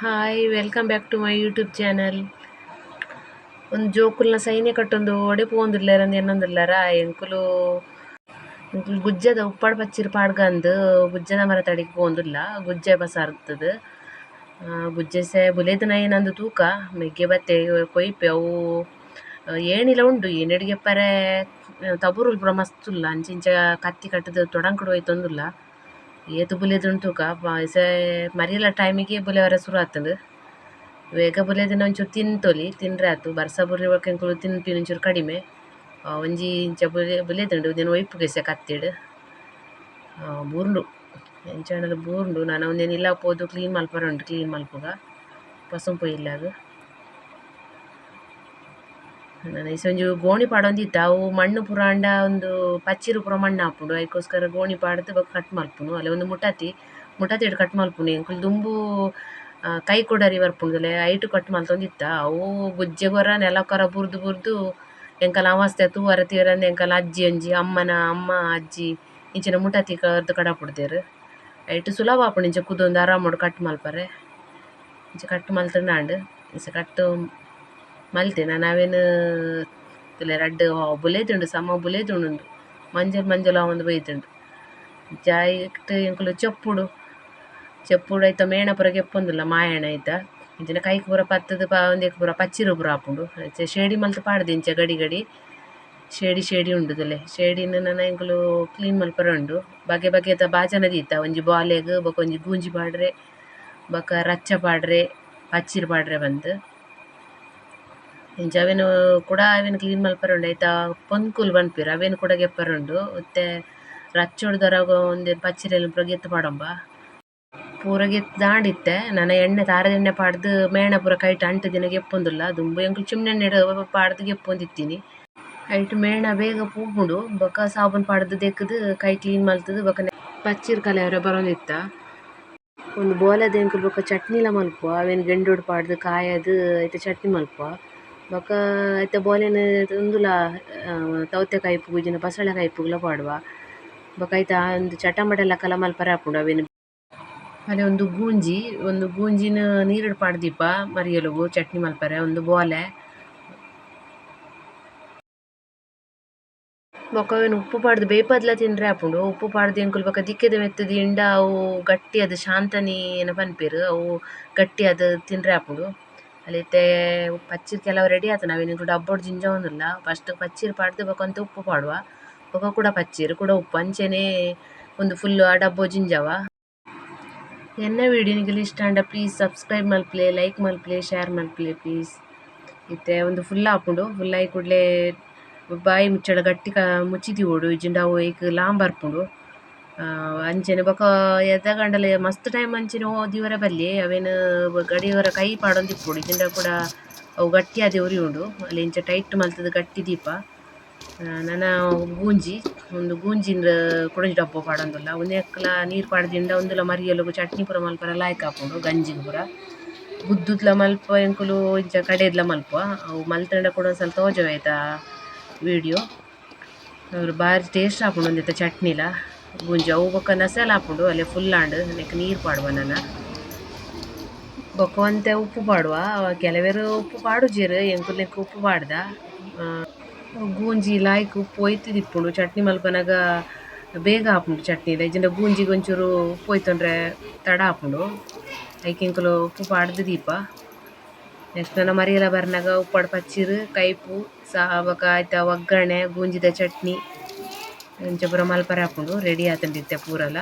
Hi welcome back to my YouTube channel ಒಂದು ಜೋಕುಲ್ನ ಸೈನ್ಯ ಕಟ್ಟೊಂದು ಒಡೆ ಪೋಂದುಲ್ಲೆರ್ ಅಂದ್ ಎಂಕುಲು ಎಂಕುಲು ಗುಜ್ಜದ ಉಪ್ಪಾಡ್ ಪಚ್ಚಿರ್ ಪಾಡ್ಗಂದ್ ಗುಜ್ಜದ ಮರ ತಡಿಗ್ ಪೋಂದಿಲ್ಲ ಗುಜ್ಜೆ ಬಸಾರ್ತುದು. ಗುಜ್ಜೆಸೆ ಬುಲೇದನ ಏನಂದು ತೂಕ. ಮೆಗ್ಗೆ ಬತ್ತೆ, ಕೊಯ್ಪೆ, ಅವು ಏಣಿಲ ಉಂಡು. ಏನೆಡ್ಗೆಪ್ಪರೆ ತಬುರುಲ್ ಪೂರ ಮಸ್ತುಲ್ಲ ಅಂಚಿಂಚ ಕತ್ತಿ ಕಟ್ಟದ ತೊಡಂಕುಡು ಒಯ್ತೊಂದುಲ್ಲ ಏತ್ ಬುಲೆದುಂಟು ತೂಕ ಮರಿಯಲ ಟೈಮಿಗೆ ಬುಲೆವರೆ ಶುರು ಆತುಂಡು ಬೇಗ ಬುಲೆದಿನ ಒಂಚೂರು ತಿಂತೊಲಿ ತಿಂಡ್ರೆ ಆತು ಬರ್ಸ ಬುರಿ ಎಂಕುಲು ತಿನ್ಪಿನ ಒಂಚೂರು ಕಡಿಮೆ ಒಂಜಿ ಇಂಚ ಬುಲೆ ಬುಲೆದುಂಡು ಒಯ್ಪು ಒಯ್ಪುಗೆಸೆ ಕತ್ತಿಡ್ ಬೂರ್ಂಡು ಎಂಚ ಬೂರ್ಂಡು ನಾನು ಒಂದೇನಿಲ್ಲ ಪೋದು ಕ್ಲೀನ್ ಮಲ್ಪರ ಉಂಡು ಕ್ಲೀನ್ ಮಲ್ಪುಗ ಪಸುಂಪು ಇಲ್ಲಾಗ್ ಒಂಜಿ ಗೋಣಿ ಪಾಡೊಂದಿತ್ತ ಅವು ಮಣ್ಣು ಪೂರ ಅಂಡ ಒಂದು ಪಚ್ಚಿರು ಪೂರ ಮಣ್ಣು ಆಪುಂಡು ಐಕೋಸ್ಕರ ಗೋಣಿ ಪಾಡ್ದ್ ಬೊಕ ಕಟ್ ಮಲ್ಪುನು ಅಲ್ಲೆ ಒಂದು ಮುಟಾತಿ ಮುಟಾತಿಡ್ ಕಟ್ ಮಲ್ಪುನು ಎಂಕುಲು ದುಂಬು ಕೈ ಕೊಡರಿ ಬರ್ಪುಂಡುಲೆ ಐಟ್ ಕಟ್ ಮಲ್ತೊಂದಿತ್ತ ಅವು ಗುಜ್ಜೆ ಗೊರ ನೆಲಕೊರ ಬುರ್ದು ಬುರ್ದು, ಎಂಕಲ ಅವಸ್ಥೆ ತೂವರೆ ಎಂಕಲ ಅಜ್ಜಿ ಒಂಜಿ ಅಮ್ಮನ ಅಮ್ಮ, ಅಜ್ಜಿ ಇಂಚಿನ ಮುಟತಿ ಕರ್ದ್ ಕಡಪುಡ್ದೆರ್ ಐಟ್ ಸುಲಭ ಆಪುಂಡು ಇಂಚ ಕುದೊಂದು ಆರಾಮುಡು ಕಟ್ ಮಲ್ಪರೆ ಇಂಚ ಕಟ್ ಮಲ್ತುಂಡಾಂಡ್ ಇಂಚ ಕಟ್ ಮಲ್ತೆ ನಾವೇನು ತುಲೆ ರಡ್ಡ್ ಉಂಡು ಸಮ ಬುಲೆದುಂಡು ಮಂಜಲ್ ಮಂಜಲ ಅವಂದು ಬೈತುಂಡು ಜಾಯಿಟ್ ಎಂಕುಲು ಚೊಪ್ಪುಡು ಚೆಪ್ಪುಡು ಐತ ಮೇಣ ಪೂರ ಕೆಪ್ಪೊಂದುಲ್ಲ ಮಾಯಣ ಐತ ಇಂಚಿನ ಕೈಕ್ ಪೂರ ಪತ್ತದ ಪ ಒಂದೇಕ್ ಪೂರ ಪಚ್ಚಿರು ಪುರ ಆಪುಂಡು ಅಂಚೆ ಶೇಡಿ ಮಲ್ತ್ ಪಾಡ್ದೆ ಇಂಚ ಗಡಿ ಗಡಿ ಶೇಡಿ ಶೇಡಿ ಉಂಡು ತುಲೆ ಶೇಡಿನ್ ನನ ಎಂಕುಲು ಕ್ಲೀನ್ ಮಲ್ಪರ ಉಂಡು ಬಗೆ ಬಗೆತ ಬಾಜನ ದೀತ ಒಂಜಿ ಬಾಲೆಗ್ ಬೊಕ ಒಂಜಿ ಗೂಂಜಿ ಪಾಡ್ರೆ ಬೊಕ ರಚ್ಚ ಪಾಡ್ರೆ ಪಚ್ಚಿರು ಪಾಡ್ರೆ ಬಂದ್ ಇಂಚ ಅವೆನ್ ಕೂಡ ಅವೆನ್ ಕ್ಲೀನ್ ಮಲ್ಪರೆ ಉಂಡು ಐತ ಪೊನ್ಕುಲು ಪನ್ಪೆರ್ ಅವೆನ್ ಕೂಡ ಗೆಪ್ಪರೆ ಉಂಡು ಇತ್ತೆ ರಚ್ಚೊಡ್ದರಗ ಒಂದೆನ್ ಪಚ್ಚಿರೆಲ್ ಪೂರ ಗೆತ್ತು ಪಾಡೊಂಬ ಪೂರ ಗೆತ್ ದಾಂಡಿತ್ತೆ. ನನ ಎಣ್ಣೆ, ತಾರದ ಎಣ್ಣೆ ಪಾಡ್ದ್ ಮೇಣ ಪೂರ ಕೈಟ್ ಅಂಟು ದಿನ ಗೆಪ್ಪೊಂದುಲ್ಲ. ದುಂಬು ಎಂಕುಲು ಚಿಮ್ನೆಣ್ಣೆ ಪಾಡ್ದ್ ಗೆಪ್ಪೊಂದಿತ್ತೀನಿ. ಐಟ್ ಮೇಣ ಬೇಗ ಪೂಗುಂಡು. ಬೊಕ ಸಾಬೂನ್ ಪಾಡ್ದ್ ದೆಕ್ಕುದು ಕೈ ಕ್ಲೀನ್ ಮಲ್ತುದು ಬೊಕ ಪಚ್ಚಿರ್ ಕಲೆಯರೆ ಬರೋಂದಿತ್ತ. ಒಂದು ಬೋಲದ ಎಂಕುಲು ಬೊಕ ಚಟ್ನಿಲ ಮಲ್ಪುವ. ಅವೆನ್ ಗೆಂಡೊಡು ಪಾಡ್ದ್ ಕಾಯದ್ ಐತ ಚಟ್ನಿ ಮಲ್ಪುವ. ಬೊಕ ಐತ ಬೋಲೆನ್ ಉಂದುಲ ತೌತೆ ತೌತೆಕಾಯಿ ಪೂಜಿನ ಬಸಳೆಕಾಯಿ ಪೂಗ್ಲ ಪಾಡುವ. ಬೊಕ ಐತ ಒಂದು ಚಟಂಬಡೆ ಲಕಲ ಮಲ್ಪರೆ ಆಪುಂಡು ಅವೆನ್. ಅಲೆ ಒಂದು ಗೂಂಜಿ, ಒಂದು ಗೂಂಜಿನ ನೀರುಡು ಪಾಡ್ದಿಪ್ಪ ಮರಿಯಲುಗು, ಚಟ್ನಿ ಮಲ್ಪರೆ ಒಂದು ಬೋಲೆ. ಬೊಕ ಅವೆನ್ ಉಪ್ಪು ಪಾಡ್ದ್ ಬೇಪದ್ಲ ತಿಂಡ್ರೆ ಆಪುಂಡು ಉಪ್ಪು ಪಾಡ್ದ್ ಎಂಕುಲು ಬೊಕ ದಿಕ್ಕೆದ ಮೆತ್ತುದು ಇಂಡ ಅವು ಗಟ್ಟಿಯಾದ್ ಶಾಂತನಿ ಏನ ಪನ್ಪೆರ್ ಅವು ಗಟ್ಟಿಯಾದ್ ತಿಂಡ್ರೆ ಆಪುಂಡು ಅಲ್ಲಿತ್ತೆ ಪಚ್ಚಿರ್ ಕೆಲವು ರೆಡಿ ಆತುಂಡು ಅವೆನ್ ಎಂಕುಲು ಡಬ್ಬೊಡು ಜಿಂಜವೊಂದುಲ್ಲ ಫಸ್ಟ್ ಪಚ್ಚಿರ್ ಪಾಡ್ದ್ ಉಪ್ಪು ಪಾಡುವ. ಬೊಕ ಕೂಡ ಪಚ್ಚಿರ್, ಕೂಡ ಉಪ್ಪು. ಅಂಚೆನೆ ಒಂದು ಫುಲ್ಲ್ ಆ ಡಬ್ಬೊ ಜಿಂಜವ. ಎನ್ನ ವಿಡಿಯೋ ನಿಗಲು ಇಷ್ಟ ಆಂಡ ಪ್ಲೀಸ್ ಸಬ್ಸ್ಕ್ರೈಬ್ ಮಲ್ಪ್ಲೆ ಲೈಕ್ ಮಲ್ಪ್ಲೆ ಶೇರ್ ಮಲ್ಪ್ಲೆ ಪ್ಲೀಸ್ ಇತ್ತೆ, ಒಂದು ಫುಲ್ ಆಪುಂಡು ಫುಲ್ ಆಯಿ ಕೂಡಲೇ ಬಾಯಿ ಮುಚ್ಚಳ ಗಟ್ಟಿ ಮುಚ್ಚಿದಿವೊಡು ಇಜ್ಜಿಂಡ ಅವು ಏಕ್ ಲಾಂಬ್ ಅಂಚನೆ ಬೊಕ ಎದ್ದಗಂಡಲೆ ಮಸ್ತ್ ಟೈಮ್ ಅಂಚಿನ ಓದಿವರೆ ಬಲ್ಲಿ ಅವೆನ್ ಗಡಿಯವರ ಕೈ ಪಾಡೊಂದಿಪ್ಪುಡು ಇಜ್ಜಿಂಡ ಕೂಡ ಅವು ಗಟ್ಟಿ ಆದೆ ಉರಿ ಉಂಡು. ಅಲ್ಲಿ ಇಂಚ ಟೈಟ್ ಮಲ್ತದ ಗಟ್ಟಿ ದೀಪ. ನನ್ನ ನನ ಗೂಂಜಿ, ಒಂದು ಗೂಂಜಿನ ಕುಡಂಜಿ ಡಬ್ಬ ಪಾಡೊಂದುಲ್ಲ. ಉಂದೆಕ್ಲ ನೀರ್ ಪಾಡ್ದಿಂದ ಒಂದುಲ ಮರಿಯಲುಗು ಚಟ್ನಿ ಪೂರ ಮಲ್ಪರ ಲಾಯ್ಕ್ ಆಪುಂಡು ಗಂಜಿಗೆ ಪೂರ. ಬುದ್ದುದ್ಲ ಮಲ್ಪ ಎಂಕುಲು ಇಂಚ ಕಡೆದ್ಲ ಮಲ್ಪ ಅವು ಮಲ್ತಂಡ ಕೂಡ ಸ್ವಲ್ಪ ತೋಜೊವ್ ಆಯ್ತಾ ವಿಡಿಯೋ ಅವ್ರು ಬಾರಿ ಟೇಸ್ಟ್ ಆಪುಂಡು ಒಂದಿತ್ತ ಚಟ್ನಿಲ. ಗುಂಜಿ ಅವು ಬೊಕ್ಕ ನಸೆಲ್ ಹಾಪುಂಡು ಅಲ್ಲೇ ಫುಲ್ ಆಂಡ್, ನೆಕ್ ನೀರ್ ಪಾಡುವ ನನ್ನ ಬೊಕ್ಕ ಒಂತೆ ಉಪ್ಪು ಪಾಡುವ ಕೆಲವೇರು ಉಪ್ಪು ಪಾಡುಜೆರ್, ಎಂಕುಲ್ ಉಪ್ಪು ಪಾಡ್ದ. ಗೂಂಜಿ ಲಾಯ್ಕ್ ಉಪ್ಪು ಒಯ್ತುದಿಪ್ಪುಂಡು ಚಟ್ನಿ ಮಲ್ಪನಾಗ ಬೇಗ ಹಾಪುಂಡು ಚಟ್ನಿ ಇಜ್ಜಿಂಡ ಗೂಂಜಿ ಒಂಚೂರು ಉಪ್ಪು ಒಯ್ತೊಂಡ್ರೆ ತಡ ಹಾಪುಂಡು ಐಕ್ ಎಂಕುಲು ಉಪ್ಪು ಪಾಡ್ದು ದೀಪ. ನೆಕ್ಸ್ಟ್ ನನ್ನ ಮರಿಯಲ್ಲ ಬರ್ನಾಗ ಉಪ್ಪಾಡ್, ಪಚ್ಚಿರು, ಕೈಪು ಸಹ ಬೊಕ ಐತ ಒಗ್ಗರಣೆ, ಗೂಂಜಿದ ಚಟ್ನಿ. ಪೂರ ಮಲ್ಪರೆ ಆಪುಂಡು ರೆಡಿ ಆತಂಡಿತ್ತೆ ಪೂರಲ